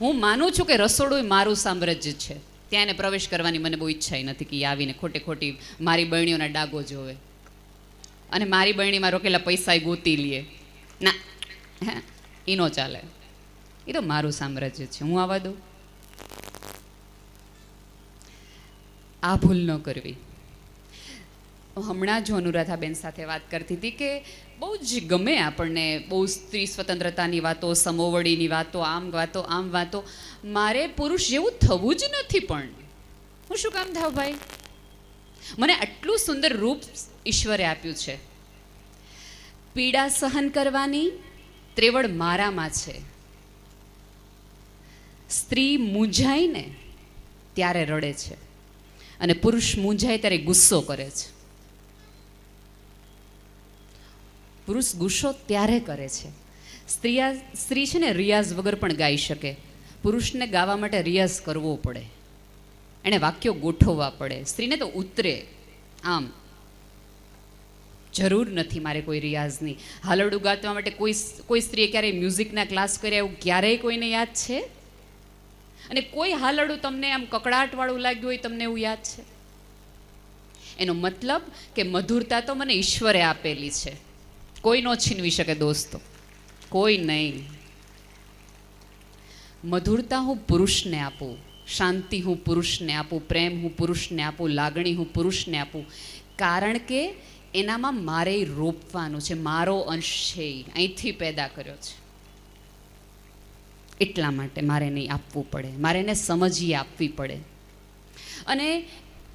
હું માનું છું કે રસોડું એ મારું સામ્રાજ્ય છે. ત્યાં એને પ્રવેશ કરવાની મને બહુ ઈચ્છા નથી કે આવીને ખોટે ખોટી મારી બહેણીઓના ડાગો જોવે. અને મારી બહેણીમાં રોકેલા પૈસા ગોતી લે. ના એ નો ચાલે. એ તો મારું સામ્રાજ્ય છે. હું આવવા દઉં? આ ભૂલ ન કરવી. હમણાં જ અનુરાધાબેન સાથે વાત કરતી હતી કે બહુ જ ગમે આપણને બહુ સ્ત્રી સ્વતંત્રતાની વાતો, સમોવડીની વાતો, આમ વાતો આમ વાતો. મારે પુરુષ જેવું થવું જ નથી પણ. હું શું કામ થાવ ભાઈ? મને આટલું સુંદર રૂપ ઈશ્વરે આપ્યું છે. પીડા સહન કરવાની ત્રેવડ મારામાં છે. સ્ત્રી મૂંઝાઈને ત્યારે રડે છે. અને પુરુષ મૂંઝાય ત્યારે ગુસ્સો કરે છે. પુરુષ ગુસ્સો ત્યારે કરે છે. સ્ત્રી સ્ત્રી છે ને રિયાઝ વગર પણ ગાઈ શકે. પુરુષને ગાવા માટે રિયાઝ કરવો પડે. એણે વાક્યો ગોઠવવા પડે. સ્ત્રીને તો ઉતરે. આમ. જરૂર નથી મારે કોઈ રિયાઝની. હાલરડું ગાવા માટે કોઈ કોઈ સ્ત્રીએ ક્યારેય મ્યુઝિકના ક્લાસ કર્યા એવું ક્યારેય કોઈને યાદ છે? અને કોઈ હાલરડું તમને આમ કકડાટવાળું લાગ્યું હોય તમને એવું યાદ છે? એનો મતલબ કે મધુરતા તો મને ઈશ્વરે આપેલી છે. કોઈ નો છીનવી શકે દોસ્તો. કોઈ નહીં. મધુરતા હું પુરુષને આપું, શાંતિ હું પુરુષને આપું, પ્રેમ હું પુરુષને આપું, લાગણી હું પુરુષને આપું. કારણ કે એનામાં મારે રોપવાનું છે, મારો અંશ છે એ અહીંથી પેદા કર્યો છે. એટલા માટે મારે નહીં આપવું પડે, મારે એને સમજી આપવી પડે. અને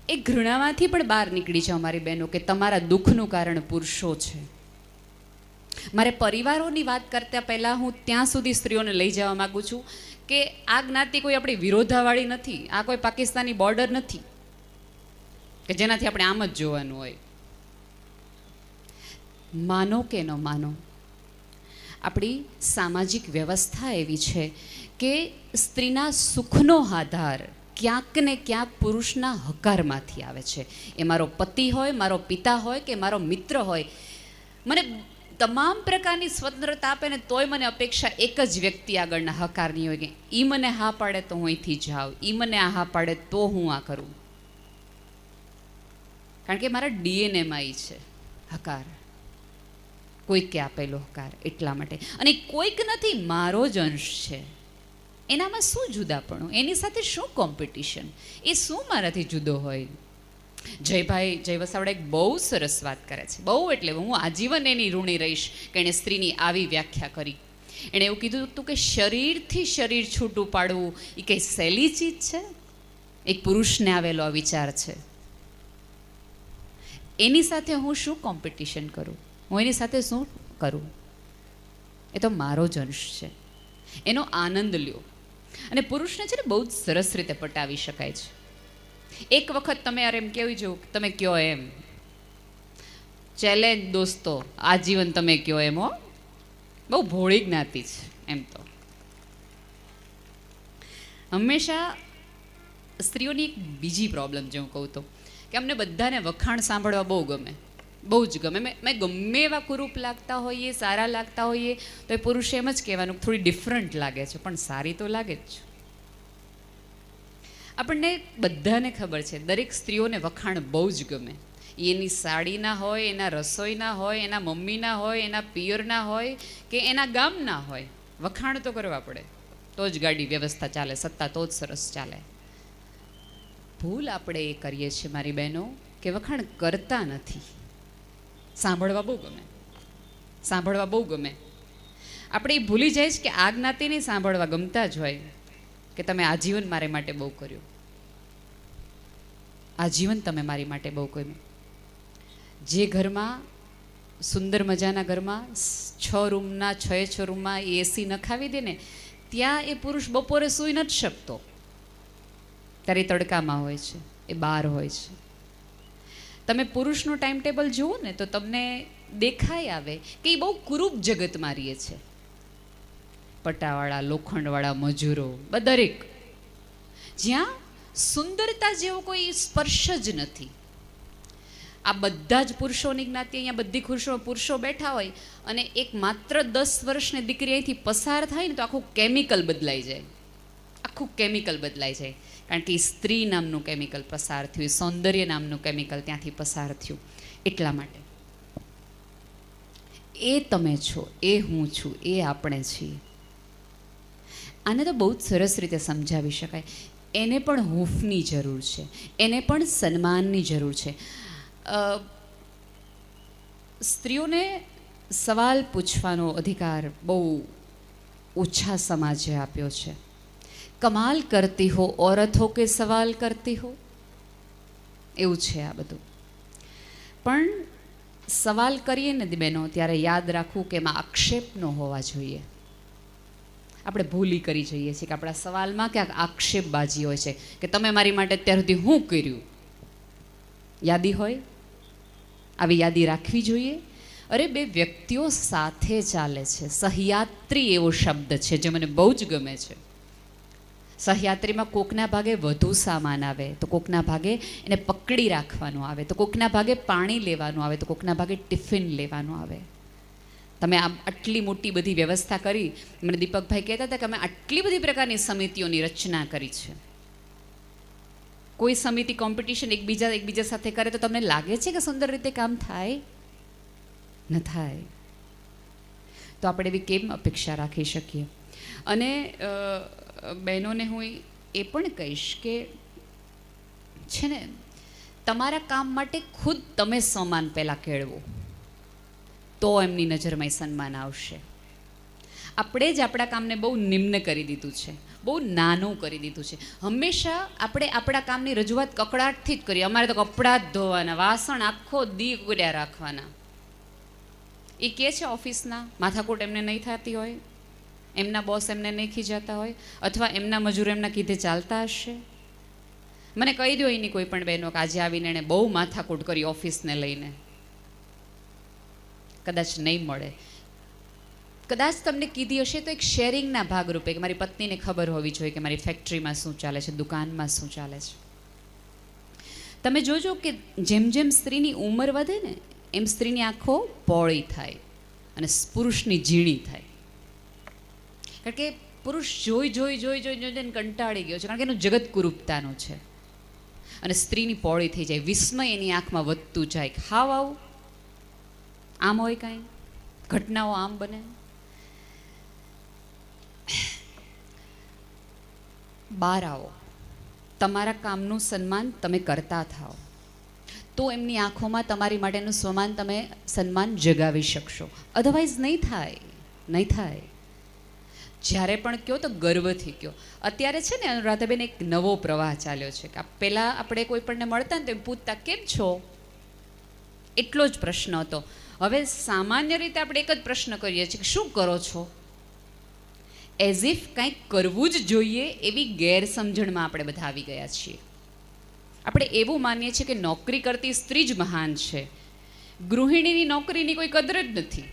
એ ઘૃણામાંથી પણ બહાર નીકળી જાઓ મારી બહેનો કે તમારા દુઃખનું કારણ પુરુષો છે. મારે પરિવારોની વાત કરતા પહેલાં હું ત્યાં સુધી સ્ત્રીઓને લઈ જવા માગું છું કે આ જ્ઞાતિ કોઈ આપણી વિરોધાવાળી નથી, આ કોઈ પાકિસ્તાની બોર્ડર નથી, કે જેનાથી આપણે આમ જ જોવાનું હોય. માનો કે ન માનો, આપણી સામાજિક વ્યવસ્થા એવી છે કે સ્ત્રીના સુખનો આધાર ક્યાંક ને ક્યાંક પુરુષના હકારમાંથી આવે છે. એ મારો પતિ હોય, મારો પિતા હોય કે મારો મિત્ર હોય, મને તમામ પ્રકારની સ્વતંત્રતા આપે ને તોય મને અપેક્ષા એક જ વ્યક્તિ આગળના હકારની હોય કે એ મને હા પાડે તો હું અહીંથી જાઉં. એ મને આ હા પાડે તો હું આ કરું. કારણ કે મારા ડીએનએમાં એ છે, હકાર. કોઈકે આપેલો હકાર એટલા માટે. અને કોઈક નથી, મારો જ અંશ છે. એનામાં શું જુદાપણું? એની સાથે શું કોમ્પિટિશન એ શું મારાથી જુદો હોય? જયભાઈ જય વસાવડા એક બહુ સરસ વાત કરે છે. બહુ એટલે હું આજીવન એની ઋણી રહીશ કે એણે સ્ત્રીની આવી વ્યાખ્યા કરી. એણે એવું કીધું હતું કે શરીરથી શરીર છૂટું પાડવું એ કંઈ સહેલી ચીજ છે? એક પુરુષને આવેલો આ વિચાર છે. એની સાથે હું શું કોમ્પિટિશન કરું? હું એની સાથે શું કરું? એ તો મારો જ અંશ છે. એનો આનંદ લ્યો. અને પુરુષને છે ને બહુ જ સરસ રીતે પટાવી શકાય છે. એક વખત તમે યાર એમ કેવી જો તમે કયો એમ. ચેલેન્જ દોસ્તો, આજીવન તમે કયો એમ હો. બહુ ભોળી જ્ઞાતિ છે, એમ તો. હંમેશા સ્ત્રીઓની એક બીજી પ્રોબ્લેમ જે હું કહું તો, કે અમને બધાને વખાણ સાંભળવા બહુ ગમે. બહુ જ ગમે. મેં ગમે એવા કુરૂપ લાગતા હોઈએ, સારા લાગતા હોઈએ તો એ પુરુષે એમ જ કહેવાનું થોડી ડિફરન્ટ લાગે છે, પણ સારી તો લાગે જ છે. આપણને બધાને ખબર છે, દરેક સ્ત્રીઓને વખાણ બહુ જ ગમે. એની સાડીના હોય, એના રસોઈના હોય, એના મમ્મીના હોય, એના પિયરના હોય કે એના ગામના હોય, વખાણ તો કરવા પડે. તો જ ગાડી વ્યવસ્થા ચાલે, સત્તા તો જ સરસ ચાલે. ભૂલ આપણે એ કરીએ છીએ, મારી બહેનો, કે વખાણ કરતા નથી. સાંભળવા બહુ ગમે. સાંભળવા બહુ ગમે. આપણે એ ભૂલી જાય છે કે આ જ્ઞાતિને સાંભળવા ગમતા જ હોય. કે તમે આજીવન મારે માટે બહુ કર્યું. આજીવન તમે મારી માટે બહુ કર્યું. જે ઘરમાં, સુંદર મજાના ઘરમાં, છ રૂમના, છ છ રૂમમાં એસી નખાવી દે ને, ત્યાં એ પુરુષ બપોરે સૂઈ નથી શકતો. ત્યારે તડકામાં હોય છે, એ બહાર હોય છે. તમે પુરુષનું ટાઈમ ટેબલ જુઓ ને, તો તમને દેખાય આવે કે એ બહુ કુરૂપ જગત મારીએ છે. પટાવાળા લોખંડવાળા મજૂરો દરેક જ્યાં સુંદરતા જેવો કોઈ સ્પર્શ જ નથી. આ બધા જ પુરુષોની જ્ઞાતિ અહીંયા બધી ખુરશો પુરુષો બેઠા હોય અને એક માત્ર દસ વર્ષની દીકરી અહીંથી પસાર થાય ને તો આખું કેમિકલ બદલાઈ જાય. આખું કેમિકલ બદલાઈ જાય. કારણ કે સ્ત્રી નામનું કેમિકલ પસાર થયું સૌંદર્ય નામનું કેમિકલ ત્યાંથી પસાર થયું. એટલા માટે. એ તમે છો, એ હું છું, એ આપણે છીએ. આને તો બહુ જ સરસ રીતે સમજાવી શકાય. એને પણ હૂફની જરૂર છે. એને પણ સન્માનની જરૂર છે. સ્ત્રીઓને સવાલ પૂછવાનો અધિકાર બહુ ઓછા સમાજે આપ્યો છે. કમાલ કરતી હો ઓરત હો કે સવાલ કરતી હો? એવું છે આ બધું. પણ સવાલ કરીએ ને બહેનો ત્યારે યાદ રાખવું કે એમાં આક્ષેપ ન હોવા જોઈએ. આપણે ભૂલી કરી જઈએ છીએ કે આપણા સવાલમાં ક્યાંક આક્ષેપબાજી હોય છે કે તમે મારી માટે અત્યાર સુધી શું કર્યું? યાદી હોય? આવી યાદી રાખવી જોઈએ? અરે, બે વ્યક્તિઓ સાથે ચાલે છે. સહયાત્રી એવો શબ્દ છે જે મને બહુ જ ગમે છે. સહયાત્રીમાં કોકના ભાગે વધુ સામાન આવે, તો કોકના ભાગે એને પકડી રાખવાનું આવે, તો કોકના ભાગે પાણી લેવાનું આવે, તો કોકના ભાગે ટિફિન લેવાનું આવે. તમે આ આટલી મોટી બધી વ્યવસ્થા કરી, મને દીપકભાઈ કહેતા હતા કે અમે આટલી બધી પ્રકારની સમિતિઓની રચના કરી છે. કોઈ સમિતિ કોમ્પિટિશન એકબીજા એકબીજા સાથે કરે તો તમને લાગે છે કે સુંદર રીતે કામ થાય? ન થાય. તો આપણે એવી કેમ અપેક્ષા રાખી શકીએ? અને બહેનોને હું એ પણ કહીશ કે, છે ને, તમારા કામ માટે ખુદ તમે સમાન પહેલાં કેળવો. તો એમની નજરમાં સન્માન આવશે. આપણે જ આપણા કામને બહુ નિમ્ન કરી દીધું છે. બહુ નાનું કરી દીધું છે. હંમેશા આપણે આપણા કામની રજૂઆત કકડાટથી જ કરીએ. અમારે તો કપડાં જ ધોવાના, વાસણ આખો દી ઉગડ્યા રાખવાના. એ કે છે ઓફિસના? માથાકૂટ એમને નહીં થતી હોય? એમના બોસ એમને નહીં ખીજાતા હોય? અથવા એમના મજૂર એમના કીધે ચાલતા હશે? મને કહી દો એની કોઈ પણ બહેનો કે આજે આવીને એણે બહુ માથાકૂટ કરી ઓફિસને લઈને. કદાચ નહીં મળે. કદાચ તમને કીધી હશે તો એક શેરિંગના ભાગરૂપે કે મારી પત્નીને ખબર હોવી જોઈએ કે મારી ફેક્ટરીમાં શું ચાલે છે, દુકાનમાં શું ચાલે છે. તમે જોજો કે જેમ જેમ સ્ત્રીની ઉંમર વધે ને, એમ સ્ત્રીની આંખો પોળી થાય અને પુરુષની ઝીણી થાય. કારણ કે પુરુષ જોઈ જોઈ જોઈ જોઈ જોઈ, જોઈને કંટાળી ગયો છે, કારણ કે એનું જગત કુરૂપતાનું છે. અને સ્ત્રીની પોળી થઈ જાય, વિસ્મય એની આંખમાં વધતું જાય ખાવ આવું આમ હોય કાંઈ? ઘટનાઓ આમ બને? બહાર આવો. તમારા કામનું સન્માન તમે કરતા થાઓ. તો એમની આંખોમાં તમારી માટેનું સમાન તમે સન્માન જગાવી શકશો. અધરવાઇઝ નહીં થાય. નહીં થાય. જ્યારે પણ કહો તો ગર્વથી કહો અત્યારે છે ને અનુરાધાબેન એક નવો પ્રવાહ ચાલ્યો છે કે પહેલાં આપણે કોઈ પણને મળતા ને તો એમ પૂછતા, કેમ છો? એટલો જ પ્રશ્ન હતો. હવે સામાન્ય રીતે આપણે એક જ પ્રશ્ન કરીએ છીએ કે શું કરો છો? એઝ ઇફ કંઈક કરવું જ જોઈએ એવી ગેરસમજણમાં આપણે બધા આવી ગયા છીએ. આપણે એવું માનીએ છીએ કે નોકરી કરતી સ્ત્રી જ મહાન છે. ગૃહિણીની નોકરીની કોઈ કદર જ નથી.